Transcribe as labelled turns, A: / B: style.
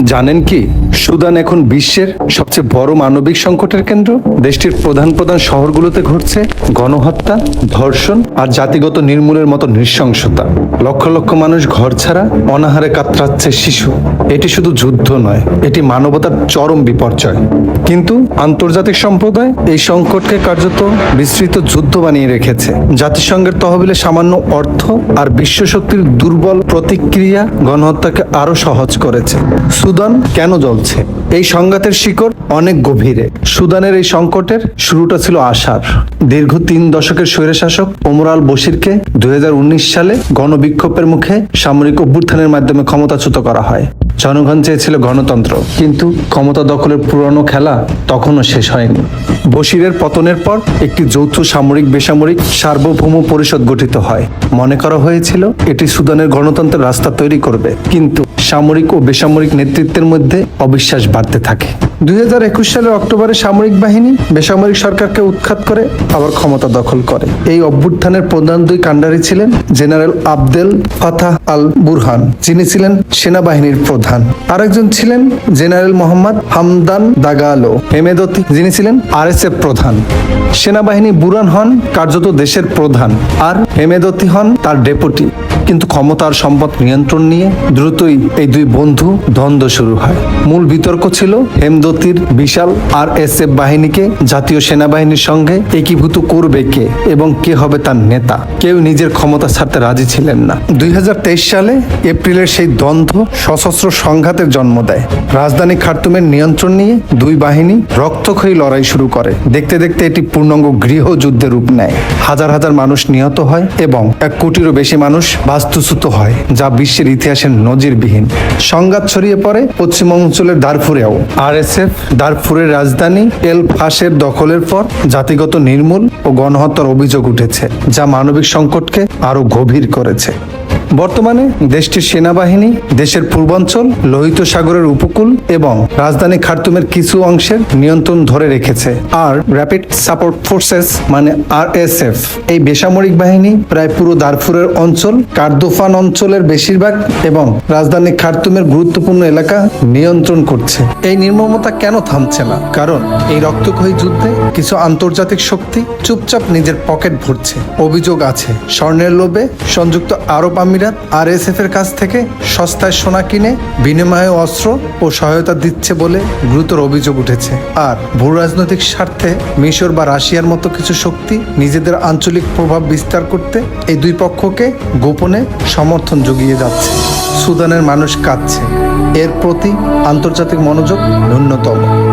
A: জানেন কি? সুদান এখন বিশ্বের সবচেয়ে বড় মানবিক সংকটের কেন্দ্র। দেশটির প্রধান প্রধান শহরগুলোতে ঘটছে গণহত্যা, ধর্ষণ আর জাতিগত নির্মূলের মতো নৃশংসতা। লক্ষ লক্ষ মানুষ ঘর ছাড়া অনাহারে কাতরাচ্ছে শিশু। এটি শুধু যুদ্ধ নয়, এটি মানবতার চরম বিপর্যয়। কিন্তু আন্তর্জাতিক সম্প্রদায় এই সংকটকে কার্যত বিস্তৃত যুদ্ধ বানিয়ে রেখেছে। জাতিসংঘের তহবিলে সামান্য অর্থ আর বিশ্বশক্তির দুর্বল প্রতিক্রিয়া গণহত্যাকে আরও সহজ করেছে। সুদান কেন জ্বলছে এই সংঘাতের শিকড় অনেক গভীরে। সুদানের এই সংকটের শুরুটা ছিল আশার। দীর্ঘ তিন দশকের স্বৈরশাসক ওমর আল বশিরকে দুই হাজার উনিশ সালে গণবিক্ষোভের মুখে সামরিক অভ্যুত্থানের মাধ্যমে ক্ষমতাচ্যুত করা হয়। জনগণ চেয়েছিল গণতন্ত্র, কিন্তু ক্ষমতা দখলের পুরনো খেলা তখনও শেষ হয়নি। বশিরের পতনের পর একটি যৌথ সামরিক বেসামরিক সার্বভৌম পরিষদ গঠিত হয়। মনে করা হয়েছিল এটি সুদানের গণতন্ত্রের রাস্তা তৈরি করবে, কিন্তু সামরিক ও বেসামরিক নেতৃত্বের মধ্যে অবিশ্বাস বাড়তে থাকে। দুই সালের অক্টোবরে সামরিক বাহিনী বেসামরিক সরকারকে উৎখাত করে, আবার ক্ষমতা দখল করে। এই অভ্যুত্থানের প্রধান দুই কাণ্ডারি ছিলেন general Abdel Fattah Al Burhan যিনি ছিলেন সেনাবাহিনীর প্রধান। আরেকজন ছিলেন জেনারেল মোহাম্মদ হামদান দাগালো, হেমেদতি, যিনি ছিলেন আরএসএফ প্রধান। সেনাবাহিনী বুরান হন কার্যত দেশের প্রধান, আর হেমেদতি হন তার ডেপুটি। কিন্তু ক্ষমতার সম্পদ নিয়ন্ত্রণ নিয়ে দ্রুতই এই দুই বন্ধু দ্বন্দ্ব শুরু হয়। মূল বিতর্ক ছিল হেমদতির বিশাল আর এস এফ বাহিনীকে জাতীয় সেনাবাহিনীর সঙ্গে একীভূত করবে কে এবং কে হবে তার নেতা। কেউ নিজের ক্ষমতা ছাড়তে রাজি ছিলেন না। দুই হাজার তেইশ সালে এপ্রিলের সেই দ্বন্দ্ব সশস্ত্র সংঘাতের জন্ম দেয়। রাজধানী খার্তুমের নিয়ন্ত্রণ নিয়ে দুই বাহিনী রক্তক্ষয়ী লড়াই শুরু করে। দেখতে দেখতে এটি পূর্ণাঙ্গ গৃহযুদ্ধের রূপ নেয়। হাজার হাজার মানুষ নিহত হয় এবং এক কোটিরও বেশি মানুষ বাস্তুচ্যুত হয়, যা বিশ্বের ইতিহাসের নজিরবিহীন। সংঘাত ছড়িয়ে পড়ে পশ্চিম অঞ্চলের দারফুরেও। আরএসএফ দারফুরের রাজধানী এল ফাসের দখলের পর জাতিগত নির্মূল ও গণহত্যার অভিযোগ উঠেছে, যা মানবিক সংকটকে আরও গভীর করেছে। বর্তমানে দেশটির সেনাবাহিনী, দেশের পূর্বাঞ্চল, লোহিত সাগরের উপকূল এবং রাজধানী খার্তুমের কিছু অংশের নিয়ন্ত্রণ ধরে রেখেছে। আর র্যাপিড সাপোর্ট ফোর্সেস মানে আরএসএফ এই বেসামরিক বাহিনী প্রায় পুরো দারফুরের অঞ্চল, কার্দোফান অঞ্চলের বেশিরভাগ এবং রাজধানী খার্তুমের গুরুত্বপূর্ণ এলাকা নিয়ন্ত্রণ করছে। এই নির্মমতা কেন থামছে না? কারণ এই রক্তক্ষয়ী যুদ্ধে কিছু আন্তর্জাতিক শক্তি চুপচাপ নিজের পকেট ভরছে। অভিযোগ আছে, স্বর্ণের লোভে সংযুক্ত আরব আমিরাত আরএসএফ এর কাছ থেকে সস্তায় সোনা কিনে বিনিময়ে অস্ত্র ও সহায়তা দিচ্ছে বলে গুরুতর অভিযোগ উঠেছে আর ভূ রাজনৈতিক স্বার্থে মিশর বা রাশিয়ার মতো কিছু শক্তি নিজেদের আঞ্চলিক প্রভাব বিস্তার করতে এই দুই পক্ষকে গোপনে সমর্থন জুগিয়ে যাচ্ছে সুদানের মানুষ কাঁদছে এর প্রতি আন্তর্জাতিক মনোযোগ ন্যূনতম